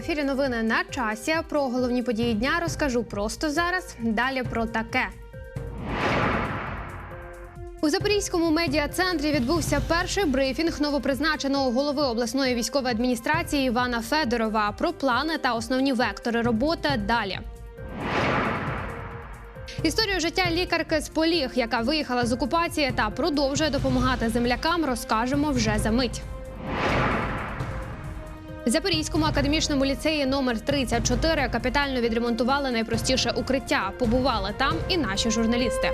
Ефірі. Новини на часі. Про головні події дня розкажу просто зараз. Далі про таке. У Запорізькому медіа-центрі відбувся перший брифінг новопризначеного голови обласної військової адміністрації Івана Федорова про плани та основні вектори роботи далі. Історію життя лікарки з Поліг, яка виїхала з окупації та продовжує допомагати землякам, розкажемо вже за мить. Запорізькому академічному ліцеї номер 34 капітально відремонтували найпростіше укриття. Побували там і наші журналісти.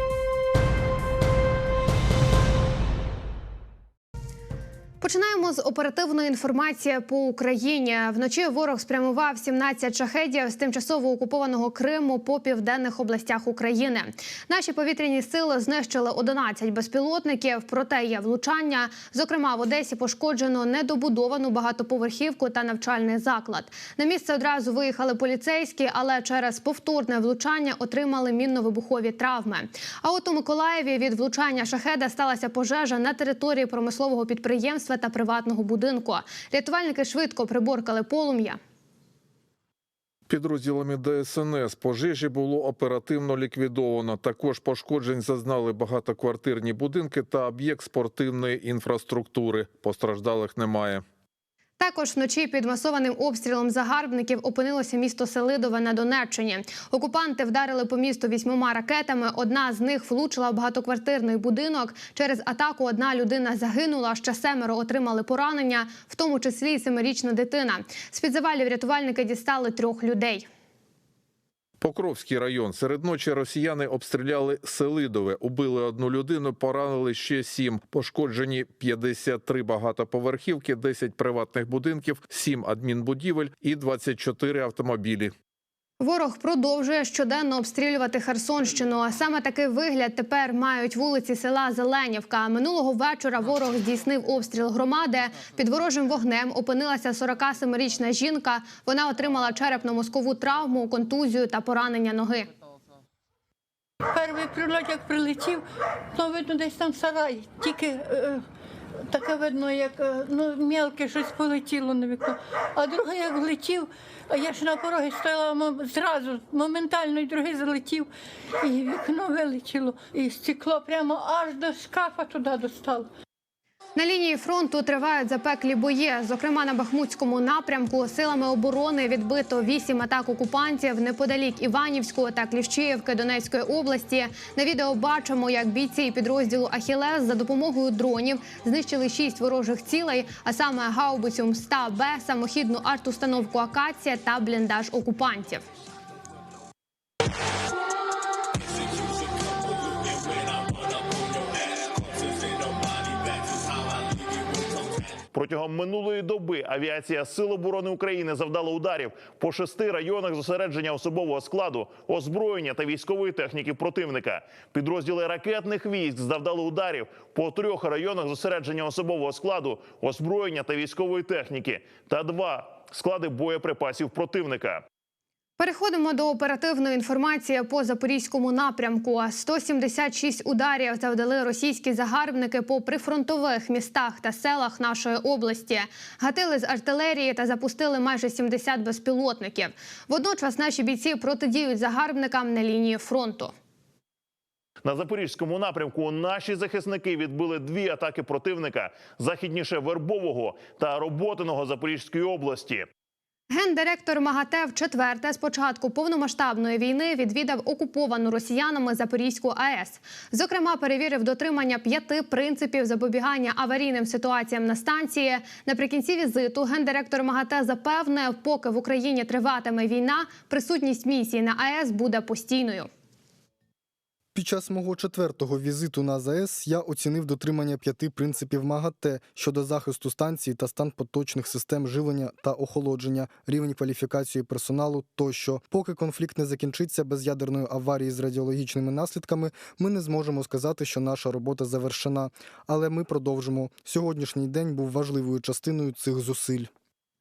Починаємо з оперативної інформації по Україні. Вночі ворог спрямував 17 шахедів з тимчасово окупованого Криму по південних областях України. Наші повітряні сили знищили 11 безпілотників, проте є влучання. Зокрема, в Одесі пошкоджено недобудовану багатоповерхівку та навчальний заклад. На місце одразу виїхали поліцейські, але через повторне влучання отримали мінно-вибухові травми. А от у Миколаєві від влучання шахеда сталася пожежа на території промислового підприємства та приватного будинку. Рятувальники швидко приборкали полум'я. Підрозділами ДСНС пожежі було оперативно ліквідовано. Також пошкоджень зазнали багатоквартирні будинки та об'єкт спортивної інфраструктури. Постраждалих немає. Також вночі під масованим обстрілом загарбників опинилося місто Селидове на Донеччині. Окупанти вдарили по місту вісьмома ракетами. Одна з них влучила в багатоквартирний будинок. Через атаку одна людина загинула. Ще семеро отримали поранення, в тому числі й семирічна дитина. З під завалів рятувальники дістали трьох людей. Покровський район. Серед ночі росіяни обстріляли Селидове. Убили одну людину, поранили ще сім. Пошкоджені 53 багатоповерхівки, 10 приватних будинків, 7 адмінбудівель і 24 автомобілі. Ворог продовжує щоденно обстрілювати Херсонщину. Саме такий вигляд тепер мають вулиці села Зеленівка. Минулого вечора ворог здійснив обстріл громади. Під ворожим вогнем опинилася 47-річна жінка. Вона отримала черепно-мозкову травму, контузію та поранення ноги. Перший прильот, як прилетів, то видно десь там сарай. Тільки е, таке видно, як е, ну, мелке щось полетіло на вікно. А другий як влетів, а я ж на порогі стояла зразу, моментально і другий залетів, і вікно вилетіло, і стекло прямо аж до шкафа туди достало. На лінії фронту тривають запеклі бої. Зокрема, на Бахмутському напрямку силами оборони відбито вісім атак окупантів неподалік Іванівського та Кліщіївки Донецької області. На відео бачимо, як бійці підрозділу Ахілес за допомогою дронів знищили шість ворожих цілей, а саме гаубицю МСТА Б, самохідну артустановку Акація та бліндаж окупантів. Протягом минулої доби авіація Сил оборони України завдала ударів по шести районах зосередження особового складу, озброєння та військової техніки противника. Підрозділи ракетних військ завдали ударів по трьох районах зосередження особового складу, озброєння та військової техніки та два склади боєприпасів противника. Переходимо до оперативної інформації по запорізькому напрямку. 176 ударів завдали російські загарбники по прифронтових містах та селах нашої області. Гатили з артилерії та запустили майже 70 безпілотників. Водночас наші бійці протидіють загарбникам на лінії фронту. На запорізькому напрямку наші захисники відбили дві атаки противника західніше Вербового та Роботиного Запорізької області. Гендиректор МАГАТЕ в четверте з початку повномасштабної війни відвідав окуповану росіянами Запорізьку АЕС. Зокрема, перевірив дотримання п'яти принципів запобігання аварійним ситуаціям на станції. Наприкінці візиту гендиректор МАГАТЕ запевнив, поки в Україні триватиме війна, присутність місії на АЕС буде постійною. Під час мого четвертого візиту на ЗАЕС я оцінив дотримання п'яти принципів МАГАТЕ щодо захисту станції та стан поточних систем живлення та охолодження, рівень кваліфікації персоналу тощо. Поки конфлікт не закінчиться без ядерної аварії з радіологічними наслідками, ми не зможемо сказати, що наша робота завершена. Але ми продовжимо. Сьогоднішній день був важливою частиною цих зусиль.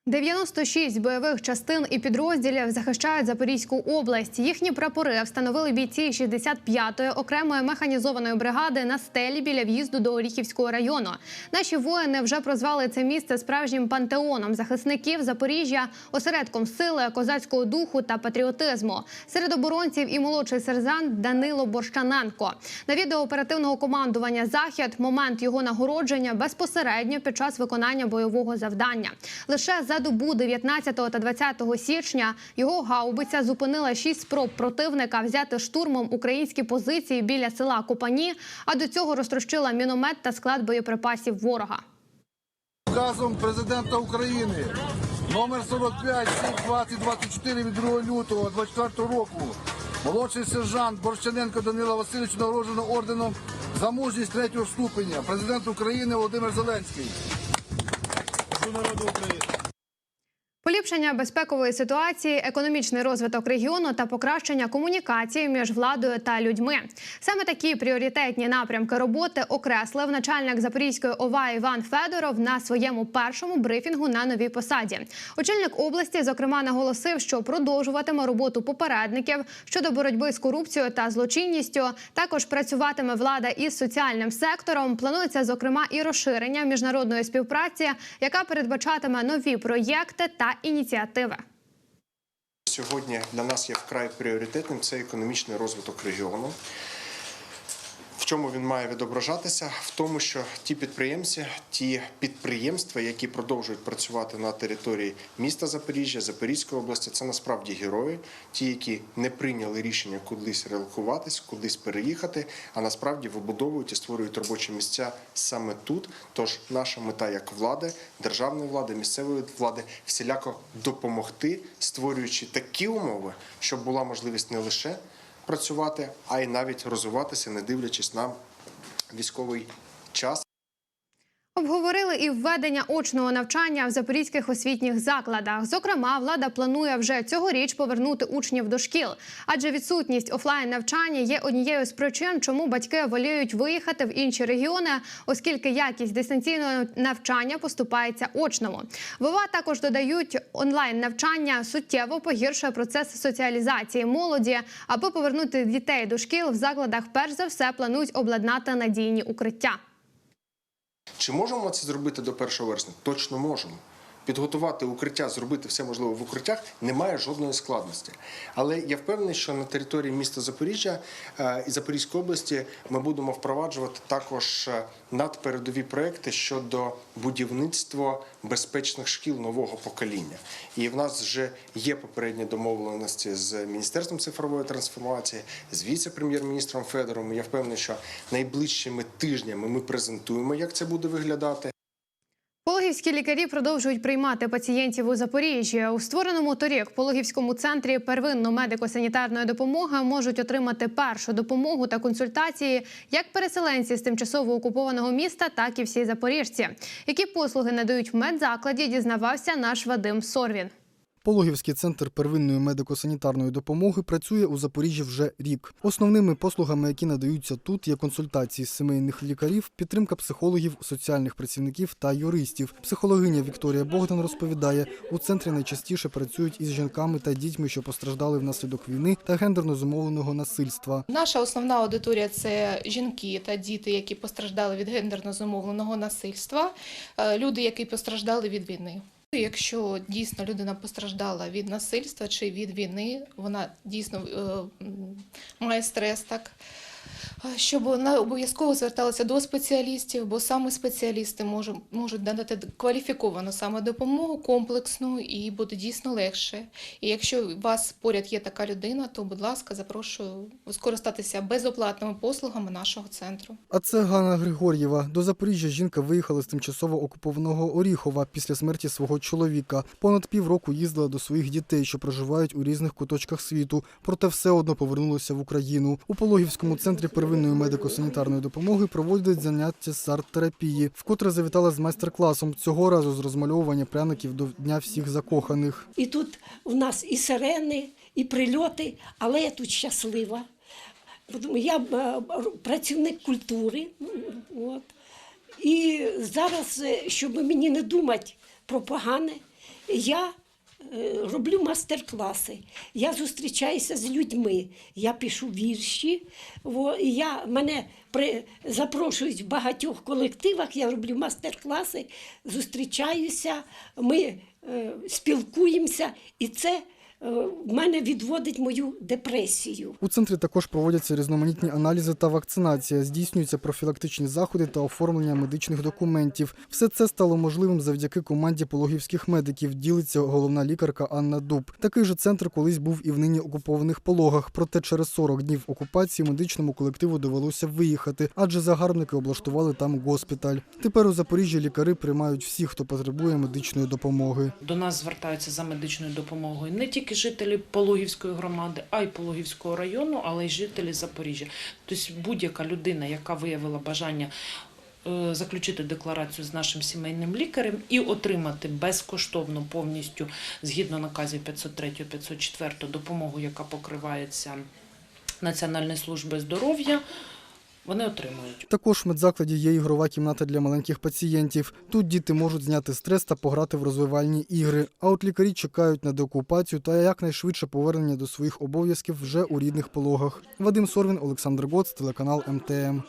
96 бойових частин і підрозділів захищають Запорізьку область. Їхні прапори встановили бійці 65-ї окремої механізованої бригади на стелі біля в'їзду до Оріхівського району. Наші воїни вже прозвали це місце справжнім пантеоном захисників Запоріжжя, осередком сили, козацького духу та патріотизму. Серед оборонців і молодший сержант Данило Борщаненко. На відео оперативного командування Захід момент його нагородження безпосередньо під час виконання бойового завдання. Лише за добу 19 та 20 січня його гаубиця зупинила шість спроб противника взяти штурмом українські позиції біля села Копані, а до цього розтрощила міномет та склад боєприпасів ворога. Указом президента України номер 45 20 24 від 2 лютого 24 року молодший сержант Борщаненко Данила Васильович нагороджено орденом за мужність третього ступеня. Президент України Володимир Зеленський. Народу України. Поліпшення безпекової ситуації, економічний розвиток регіону та покращення комунікації між владою та людьми саме такі пріоритетні напрямки роботи окреслив начальник Запорізької ОВА Іван Федоров на своєму першому брифінгу на новій посаді. Очільник області зокрема наголосив, що продовжуватиме роботу попередників щодо боротьби з корупцією та злочинністю. Також працюватиме влада із соціальним сектором. Планується зокрема і розширення міжнародної співпраці, яка передбачатиме нові проєкти та ініціативи. Сьогодні для нас є вкрай пріоритетним це економічний розвиток регіону. В чому він має відображатися? В тому, що ті підприємці, ті підприємства, які продовжують працювати на території міста Запоріжжя, Запорізької області, це насправді герої, ті, які не прийняли рішення кудись релокуватись, кудись переїхати, а насправді вибудовують і створюють робочі місця саме тут. Тож наша мета як влади, державної влади, місцевої влади всіляко допомогти, створюючи такі умови, щоб була можливість не лише працювати, а й навіть розвиватися, не дивлячись на військовий час. Обговорили і введення очного навчання в запорізьких освітніх закладах. Зокрема, влада планує вже цьогоріч повернути учнів до шкіл, адже відсутність офлайн навчання є однією з причин, чому батьки воліють виїхати в інші регіони, оскільки якість дистанційного навчання поступається очному. Вова також додають онлайн навчання суттєво погіршує процес соціалізації молоді. Аби повернути дітей до шкіл в закладах, перш за все планують обладнати надійні укриття. Чи можемо це зробити до 1 вересня? Точно можемо. Підготувати укриття, зробити все можливе в укриттях немає жодної складності. Але я впевнений, що на території міста Запоріжжя е, і Запорізької області ми будемо впроваджувати також е, надпередові проекти щодо будівництва безпечних шкіл нового покоління. І в нас вже є попередні домовленості з Міністерством цифрової трансформації, з віце-прем'єр-міністром Федором. Я впевнений, що найближчими тижнями ми презентуємо, як це буде виглядати. Пологівські лікарі продовжують приймати пацієнтів у Запоріжжі. У створеному торік Пологівському центрі первинно-медико-санітарної допомоги можуть отримати першу допомогу та консультації як переселенці з тимчасово окупованого міста, так і всі запоріжці. Які послуги надають в медзакладі, дізнавався наш Вадим Сорвін. Пологівський центр первинної медико-санітарної допомоги працює у Запоріжжі вже рік. Основними послугами, які надаються тут, є консультації з сімейних лікарів, підтримка психологів, соціальних працівників та юристів. Психологиня Вікторія Богдан розповідає, у центрі найчастіше працюють із жінками та дітьми, що постраждали внаслідок війни та гендерно зумовленого насильства. Наша основна аудиторія це жінки та діти, які постраждали від гендерно зумовленого насильства, е, люди, які постраждали від війни. Якщо дійсно людина постраждала від насильства чи від війни, вона дійсно е, має стрес, так щоб вона обов'язково зверталася до спеціалістів, бо саме спеціалісти можуть, можуть надати кваліфіковану саме допомогу комплексну і буде дійсно легше. І якщо у вас поряд є така людина, то будь ласка, запрошую скористатися безоплатними послугами нашого центру. А це Ганна Григор'єва. До Запоріжжя жінка виїхала з тимчасово окупованого Оріхова після смерті свого чоловіка. Понад півроку їздила до своїх дітей, що проживають у різних куточках світу, проте все одно повернулася в Україну. У Пологівському центрі первинної медико-санітарної допомоги проводять заняття з арт-терапії, вкотре завітала з майстер-класом цього разу з розмальовування пряників до Дня всіх закоханих. І тут в нас і сирени, і прильоти, але я тут щаслива. Я е, працівник культури. От. І зараз, е, щоб мені не думати про погане, я роблю мастер-класи, я зустрічаюся з людьми, я пишу вірші. Я, мене при, запрошують в багатьох колективах, я роблю мастер-класи, зустрічаюся, ми е, спілкуємося, і це е, в мене відводить мою депресію. У центрі також проводяться різноманітні аналізи та вакцинація, здійснюються профілактичні заходи та оформлення медичних документів. Все це стало можливим завдяки команді пологівських медиків. Ділиться головна лікарка Анна Дуб. Такий же центр колись був і в нині окупованих пологах. Проте через 40 днів окупації медичному колективу довелося виїхати, адже загарбники облаштували там госпіталь. Тепер у Запоріжжі лікари приймають всіх, хто потребує медичної допомоги. До нас звертаються за медичною допомогою не тільки жителі Пологівської громади, а й Пологівського району, але й жителі Запоріжжя. Тобто будь-яка людина, яка виявила бажання е, заключити декларацію з нашим сімейним лікарем і отримати безкоштовно повністю згідно наказів 503-504 допомогу, яка покривається Національною службою здоров'я, вони отримують. Також в медзакладі є ігрова кімната для маленьких пацієнтів. Тут діти можуть зняти стрес та пограти в розвивальні ігри. А от лікарі чекають на деокупацію та якнайшвидше повернення до своїх обов'язків вже у рідних пологах. Вадим Сорвін, Олександр Гоц, телеканал МТМ.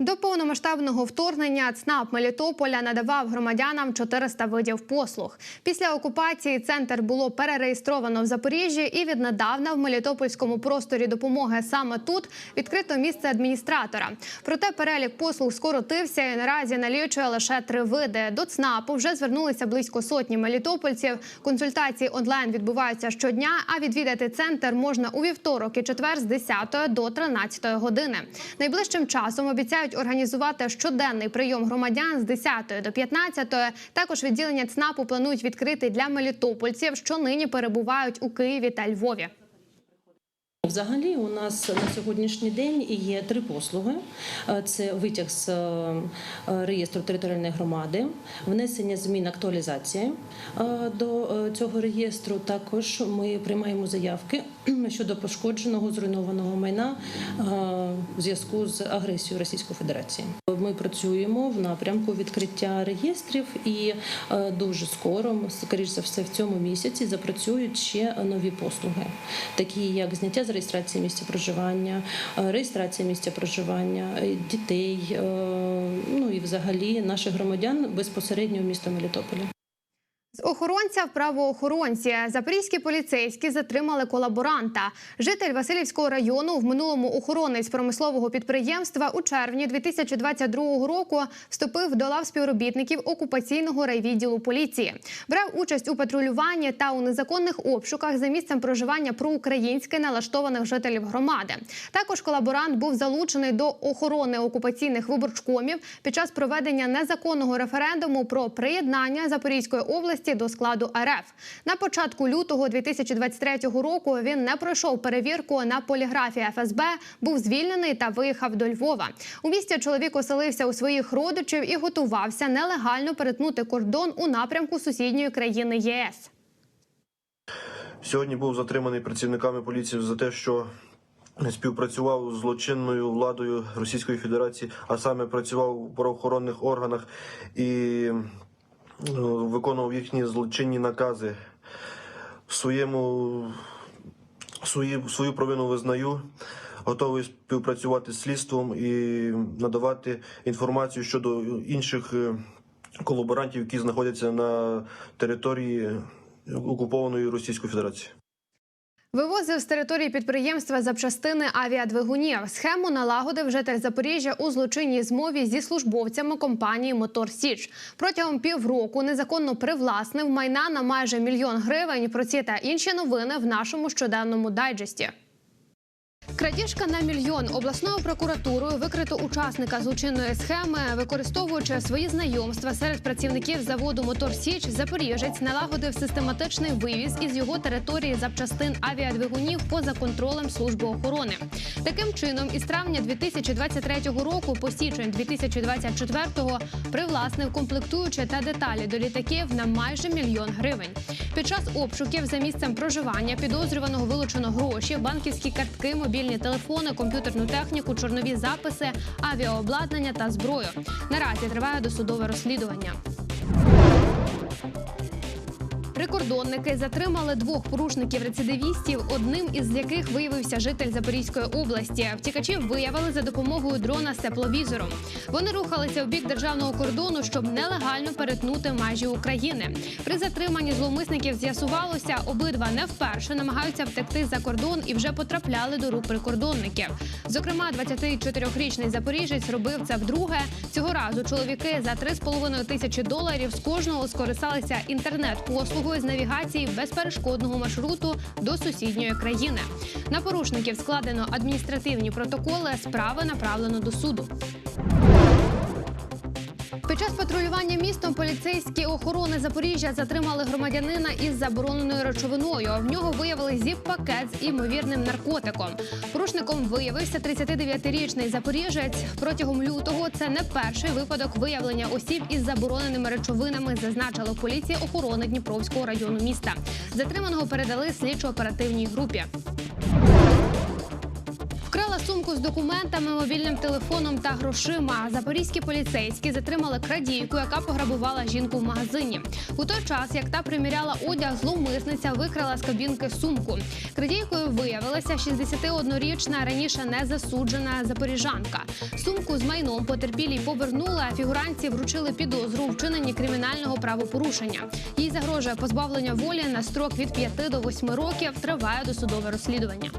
До повномасштабного вторгнення ЦНАП Мелітополя надавав громадянам 400 видів послуг. Після окупації центр було перереєстровано в Запоріжжі і віднедавна в Мелітопольському просторі допомоги саме тут відкрито місце адміністратора. Проте перелік послуг скоротився і наразі налічує лише три види. До ЦНАПу вже звернулися близько сотні мелітопольців. Консультації онлайн відбуваються щодня. А відвідати центр можна у вівторок і четвер з 10 до 13 години. Найближчим часом обіцяють організувати щоденний прийом громадян з 10 до 15. Також відділення ЦНАПу планують відкрити для мелітопольців, що нині перебувають у Києві та Львові. Взагалі, у нас на сьогоднішній день є три послуги: Е, це витяг з е, реєстру територіальної громади, внесення змін актуалізації е, до цього реєстру. Також ми приймаємо заявки щодо пошкодженого зруйнованого майна в зв'язку з агресією Російської Федерації. Ми працюємо в напрямку відкриття реєстрів, і дуже скоро, скоріш за все, в цьому місяці запрацюють ще нові послуги, такі як зняття з реєстрації місця проживання, е, реєстрація місця проживання е, дітей, е, ну і взагалі наших громадян безпосередньо в місто Мелітополя. Охоронця в правоохоронці запорізькі поліцейські затримали колаборанта. Житель Васильівського району в минулому охоронець промислового підприємства у червні 2022 року вступив до лав співробітників окупаційного райвідділу поліції. Брав участь у патрулюванні та у незаконних обшуках за місцем проживання проукраїнськи налаштованих жителів громади. Також колаборант був залучений до охорони окупаційних виборчкомів під час проведення незаконного референдуму про приєднання Запорізької області до складу РФ. На початку лютого 2023 року він не пройшов перевірку на поліграфі ФСБ, був звільнений та виїхав до Львова. У місті чоловік оселився у своїх родичів і готувався нелегально перетнути кордон у напрямку сусідньої країни ЄС. Сьогодні був затриманий працівниками поліції за те, що співпрацював з злочинною владою Російської Федерації, а саме працював у правоохоронних органах і виконував їхні злочинні накази. Своєму свої, свою провину визнаю. Готовий співпрацювати з слідством і надавати інформацію щодо інших е, колаборантів, які знаходяться на території окупованої Російської Федерації. Вивозив з території підприємства запчастини авіадвигунів. Схему налагодив житель Запоріжжя у злочинній змові зі службовцями компанії Мотор Січ. Протягом півроку незаконно привласнив майна на майже мільйон гривень. Про ці та інші новини в нашому щоденному дайджесті. Крадіжка на мільйон обласною прокуратурою викрито учасника злочинної схеми, використовуючи свої знайомства серед працівників заводу Мотор Січ, Запоріжець налагодив систематичний вивіз із його території запчастин авіадвигунів поза контролем служби охорони. Таким чином, із травня 2023 року по січень 2024 привласнив комплектуючі та деталі до літаків на майже мільйон гривень. Під час обшуків за місцем проживання підозрюваного вилучено гроші, банківські картки, мобільні телефони, комп'ютерну техніку, чорнові записи, авіаобладнання та зброю. Наразі триває досудове розслідування. Прикордонники затримали двох порушників-рецидивістів, одним із яких виявився житель Запорізької області. Втікачів виявили за допомогою дрона з тепловізором. Вони рухалися у бік державного кордону, щоб нелегально перетнути межі України. При затриманні зловмисників з'ясувалося, обидва не вперше намагаються втекти за кордон і вже потрапляли до рук прикордонників. Зокрема, 24-річний запоріжець робив це вдруге. Цього разу чоловіки за 3,5 тисячі доларів з кожного скористалися інтернет-послугою з навігації безперешкодного маршруту до сусідньої країни. На порушників складено адміністративні протоколи. Справи направлено до суду. Час патрулювання містом поліцейські охорони Запоріжжя затримали громадянина із забороненою речовиною. В нього виявили зіп-пакет з імовірним наркотиком. Порушником виявився 39-річний запоріжець. Протягом лютого це не перший випадок виявлення осіб із забороненими речовинами, зазначила поліція охорони Дніпровського району міста. Затриманого передали слідчо-оперативній групі. Вкрала сумку з документами, мобільним телефоном та грошима. Запорізькі поліцейські затримали крадійку, яка пограбувала жінку в магазині. У той час, як та приміряла одяг, зловмисниця викрала з кабінки сумку. Крадійкою виявилася 61-річна раніше не засуджена запоріжанка. Сумку з майном потерпілій повернули, а фігуранці вручили підозру у вчиненні кримінального правопорушення. Їй загрожує позбавлення волі на строк від 5 до 8 років. Триває досудове розслідування.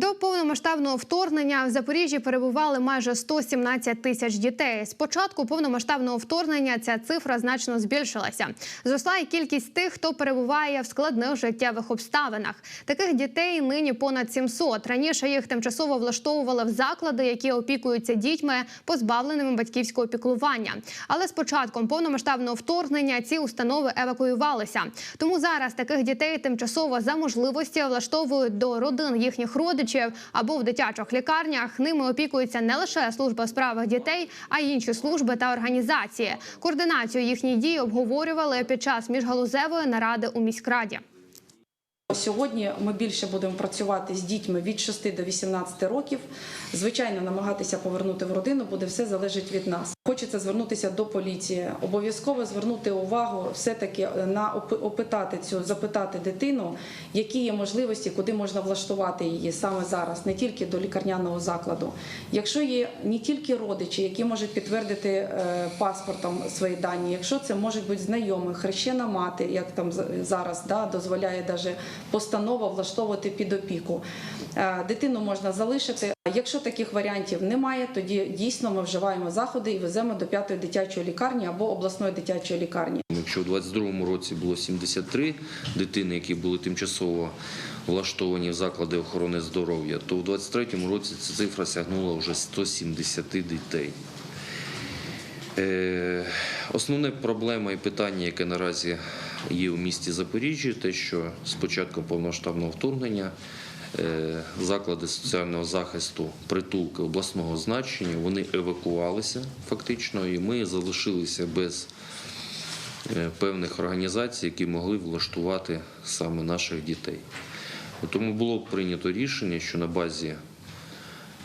До повномасштабного вторгнення в Запоріжжі перебували майже 117 тисяч дітей. З початку повномасштабного вторгнення ця цифра значно збільшилася. Зросла і кількість тих, хто перебуває в складних життєвих обставинах. Таких дітей нині понад 700. Раніше їх тимчасово влаштовували в заклади, які опікуються дітьми, позбавленими батьківського піклування. Але з початком повномасштабного вторгнення ці установи евакуювалися. Тому зараз таких дітей тимчасово за можливості влаштовують до родин їхніх родичів або в дитячих лікарнях. Ними опікується не лише служба справах дітей, а й інші служби та організації. Координацію їхніх дій обговорювали під час міжгалузевої наради у міськраді. Сьогодні ми більше будемо працювати з дітьми від 6 до 18 років. Звичайно, намагатися повернути в родину буде все залежить від нас. Хочеться звернутися до поліції. Обов'язково звернути увагу, все-таки на опи- опитати цю, запитати дитину, які є можливості, куди можна влаштувати її саме зараз, не тільки до лікарняного закладу. Якщо є не тільки родичі, які можуть підтвердити е, паспортом свої дані, якщо це можуть бути знайомі, хрещена мати, як там зараз да, дозволяє даже постанова влаштовувати під опіку. Е, Дитину можна залишити. Якщо таких варіантів немає, тоді дійсно ми вживаємо заходи і веземо до п'ятої дитячої лікарні або обласної дитячої лікарні. Якщо у 22-му році було 73 дитини, які були тимчасово влаштовані в заклади охорони здоров'я, то у 23-му році ця цифра сягнула вже 170 дітей. Е, Основне проблема і питання, яке наразі є у місті Запоріжжя, те, що з початком повномасштабного вторгнення е, заклади соціального захисту притулки обласного значення вони евакувалися фактично, і ми залишилися без е, певних організацій, які могли влаштувати саме наших дітей. Тому було прийнято рішення, що на базі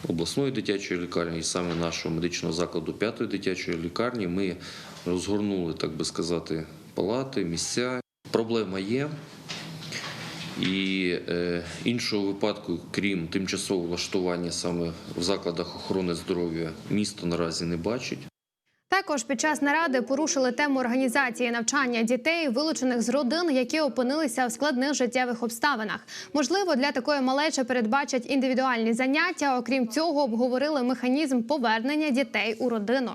обласної дитячої лікарні і саме нашого медичного закладу п'ятої дитячої лікарні ми розгорнули, так би сказати, палати, місця. Проблема є. І е, іншого випадку, крім тимчасового влаштування саме в закладах охорони здоров'я, місто наразі не бачить. Також під час наради порушили тему організації навчання дітей, вилучених з родин, які опинилися в складних життєвих обставинах. Можливо, для такої малечі передбачать індивідуальні заняття. Окрім цього, обговорили механізм повернення дітей у родину.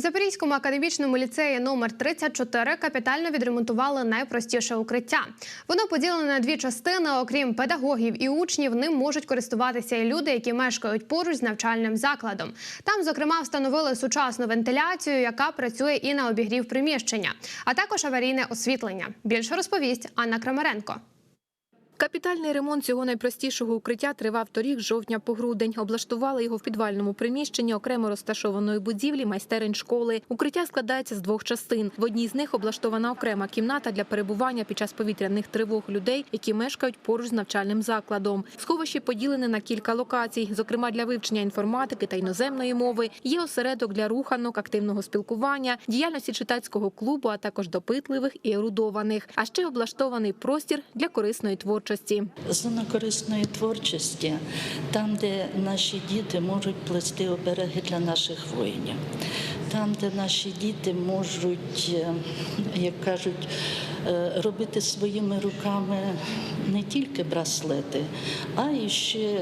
Запорізькому академічному ліцеї номер 34 капітально відремонтували найпростіше укриття. Воно поділене на дві частини. Окрім педагогів і учнів, ним можуть користуватися і люди, які мешкають поруч з навчальним закладом. Там, зокрема, встановили сучасну вентиляцію, яка працює і на обігрів приміщення, а також аварійне освітлення. Більше розповість Анна Крамаренко. Капітальний ремонт цього найпростішого укриття тривав торік з жовтня по грудень. Облаштували його в підвальному приміщенні окремо розташованої будівлі майстерень школи. Укриття складається з двох частин. В одній з них облаштована окрема кімната для перебування під час повітряних тривог людей, які мешкають поруч з навчальним закладом. Сховище поділене на кілька локацій, зокрема для вивчення інформатики та іноземної мови. Є осередок для руханок, активного спілкування, діяльності читацького клубу, а також допитливих і ерудованих. А ще облаштований простір для корисної творчості. Зона корисної творчості, там, де наші діти можуть плести обереги для наших воїнів, там, де наші діти можуть, е, як кажуть, робити своїми руками не тільки браслети, а і ще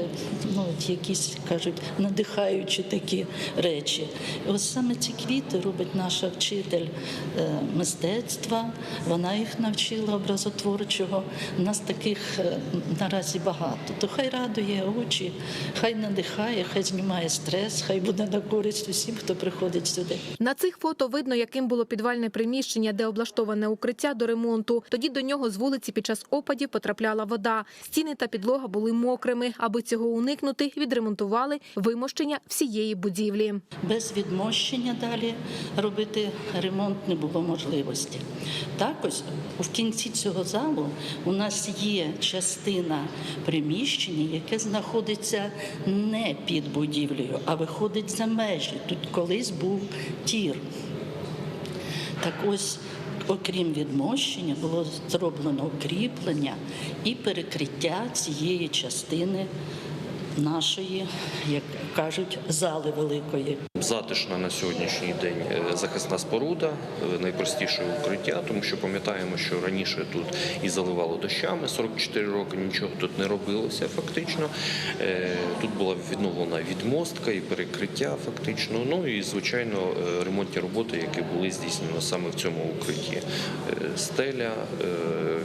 ну, якісь кажуть надихаючі такі речі. Ось саме ці квіти робить наша вчитель е, мистецтва. Вона їх навчила образотворчого. Нас таких е, наразі багато. То хай радує очі, хай надихає, хай знімає стрес, хай буде на користь усім, хто приходить сюди. На цих фото видно, яким було підвальне приміщення, де облаштоване укриття до ремонту. Тоді до нього з вулиці під час опадів потрапляла вода. Стіни та підлога були мокрими. Аби цього уникнути, відремонтували вимощення всієї будівлі. Без відмощення далі робити ремонт не було можливості. Також в кінці цього залу у нас є частина приміщення, яке знаходиться не під будівлею, а виходить за межі. Тут колись був тір. Так ось, окрім відмощення, було зроблено укріплення і перекриття цієї частини нашої, кажуть, зали великої. Затишна на сьогоднішній день е, захисна споруда, е, найпростіше укриття, тому що пам'ятаємо, що раніше тут і заливало дощами 44 роки, нічого тут не робилося фактично. Е, Тут була відновлена відмостка і перекриття фактично. Ну і звичайно ремонтні роботи, які були здійснені саме в цьому укритті. Стеля,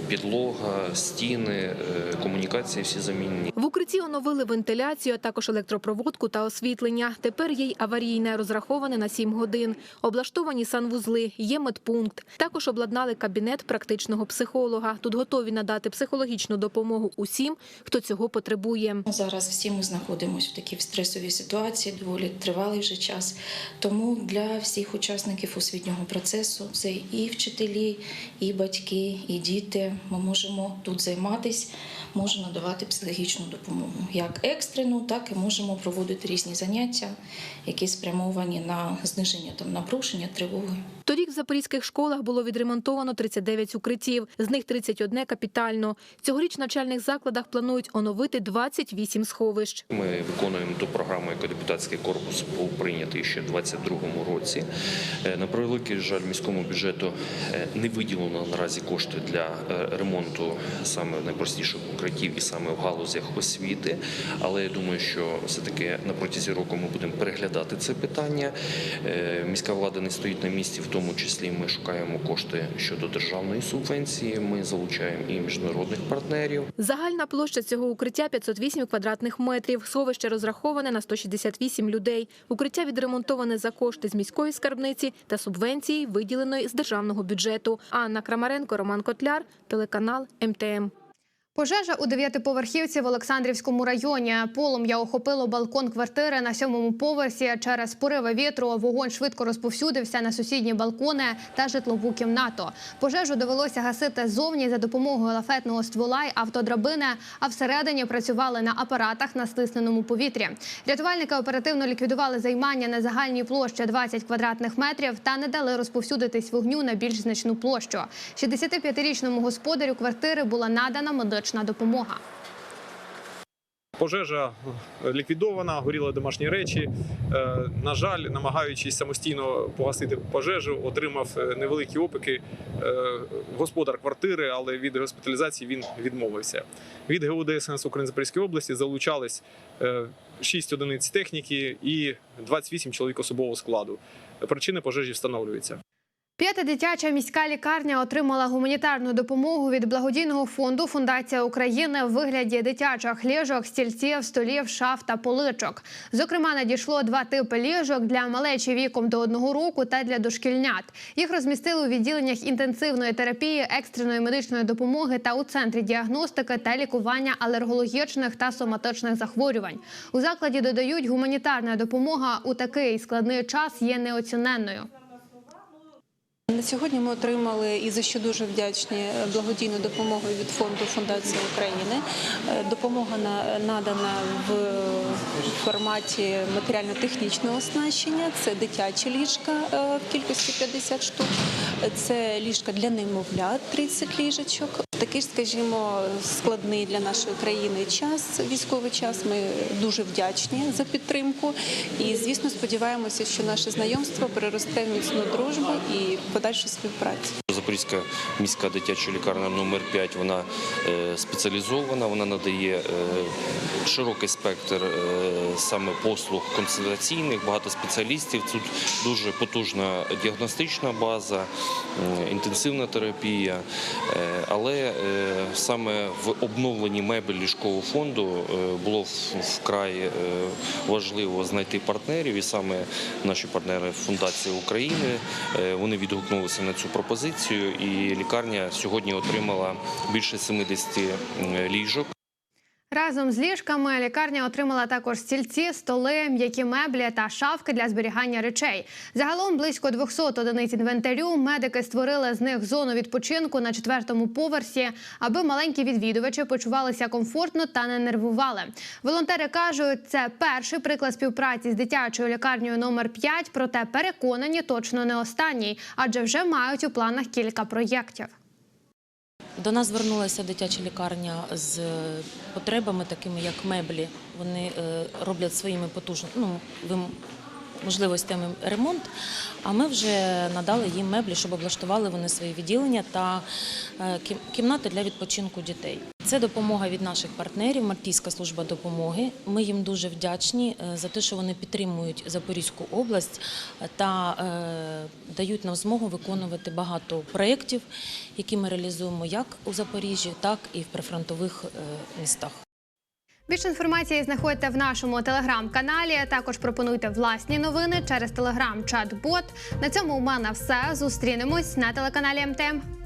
підлога, стіни, комунікації всі замінені. В укритті оновили вентиляцію, а також електропроводку та освітлення. Тепер є й аварійне, розраховане на 7 годин. Облаштовані санвузли, є медпункт. Також обладнали кабінет практичного психолога. Тут готові надати психологічну допомогу усім, хто цього потребує. Зараз всі ми знаходимося в такій стресовій ситуації, доволі тривалий вже час. Тому для всіх учасників освітнього процесу це і вчителі, і батьки, і діти. Ми можемо тут займатися, можемо надавати психологічну допомогу, як екстрену, так і можемо проводити різні заняття, які спрямовані на зниження там напруження, тривоги. Торік в запорізьких школах було відремонтовано 39 укриттів, з них 31 капітально. Цьогоріч в навчальних закладах планують оновити 28 сховищ. Ми виконуємо ту програму, яку депутатський корпус був прийнятий ще в 2022 році. Е, На превеликий жаль, міському бюджету е, не виділено наразі кошти для е, ремонту саме найпростіших укриттів і саме в галузях освіти. Але я думаю, що все таки на протязі року ми будемо переглядати це питання. Міська влада не стоїть на місці, в тому числі ми шукаємо кошти щодо державної субвенції. Ми залучаємо і міжнародних партнерів. Загальна площа цього укриття 508 квадратних метрів. Сховище розраховане на 168 людей. Укриття відремонтоване за кошти з міської скарбниці та субвенції, виділеної з державного бюджету. Анна Крамаренко, Роман Котляр, телеканал МТМ. Пожежа у дев'ятиповерхівці в Олександрівському районі. Полум'я охопило балкон квартири на сьомому поверсі. Через пориви вітру вогонь швидко розповсюдився на сусідні балкони та житлову кімнату. Пожежу довелося гасити ззовні за допомогою лафетного ствола й автодрабини, а всередині працювали на апаратах на стисненому повітрі. Рятувальники оперативно ліквідували займання на загальній площі 20 квадратних метрів та не дали розповсюдитись вогню на більш значну площу. 65-річному господарю квартири була надана медична допомога. Пожежа е, ліквідована, горіли домашні речі. Е, На жаль, намагаючись самостійно погасити пожежу, отримав е, невеликі опіки господар квартири, але від госпіталізації він відмовився. Від ГУДСНС України Запорізької області залучались 6 одиниць техніки і 28 чоловік особового складу. Причини пожежі встановлюються. П'ятидитяча міська лікарня отримала гуманітарну допомогу від благодійного фонду Фундація України в вигляді дитячих ліжок, стільців, столів, шаф та поличок. Зокрема, надійшло два типи ліжок для малечі віком до одного року та для дошкільнят. Їх розмістили у відділеннях інтенсивної терапії, екстреної медичної допомоги та у центрі діагностики та лікування алергологічних та соматичних захворювань. У закладі додають, гуманітарна допомога у такий складний час є неоціненною. На сьогодні ми отримали і за що дуже вдячні благодійну допомогу від фонду Фундації України. Е, Допомога на- надана в форматі матеріально-технічного оснащення. Це дитячі ліжка е, в кількості 50 штук. Це ліжка для немовлят 30 ліжечок. Такий, скажімо, складний для нашої країни час, військовий час. Ми дуже вдячні за підтримку. І, звісно, сподіваємося, що наше знайомство переросте в міцну дружбу і подальшу співпрацю. Запорізька міська дитяча лікарня номер 5 вона е, спеціалізована, вона надає е, широкий спектр е, саме послуг консультаційних, багато спеціалістів. Тут дуже потужна діагностична база, інтенсивна терапія. Але саме в обновленні мебель ліжкового фонду було вкрай важливо знайти партнерів, і саме наші партнери Фундації України вони відгукнулися на цю пропозицію, і лікарня сьогодні отримала більше 70 ліжок. Разом з ліжками лікарня отримала також стільці, столи, м'які меблі та шафки для зберігання речей. Загалом близько 200 одиниць інвентарю. Медики створили з них зону відпочинку на четвертому поверсі, аби маленькі відвідувачі почувалися комфортно та не нервували. Волонтери кажуть, це перший приклад співпраці з дитячою лікарнею номер 5, проте переконані точно не останній, адже вже мають у планах кілька проєктів. До нас звернулася дитяча лікарня з потребами, такими як меблі. Вони е, роблять своїми потужними ну, можливостями ремонт. А ми вже надали їм меблі, щоб облаштували вони свої відділення та е, кімнати для відпочинку дітей. Це допомога від наших партнерів, Мальтійська служба допомоги. Ми їм дуже вдячні е, за те, що вони підтримують Запорізьку область та е, дають нам змогу виконувати багато проєктів, які ми реалізуємо як у Запоріжжі, так і в прифронтових е, містах. Більше інформації знаходите в нашому телеграм-каналі. Також пропонуйте власні новини через телеграм-чат-бот. На цьому у мене все. Зустрінемось на телеканалі МТМ.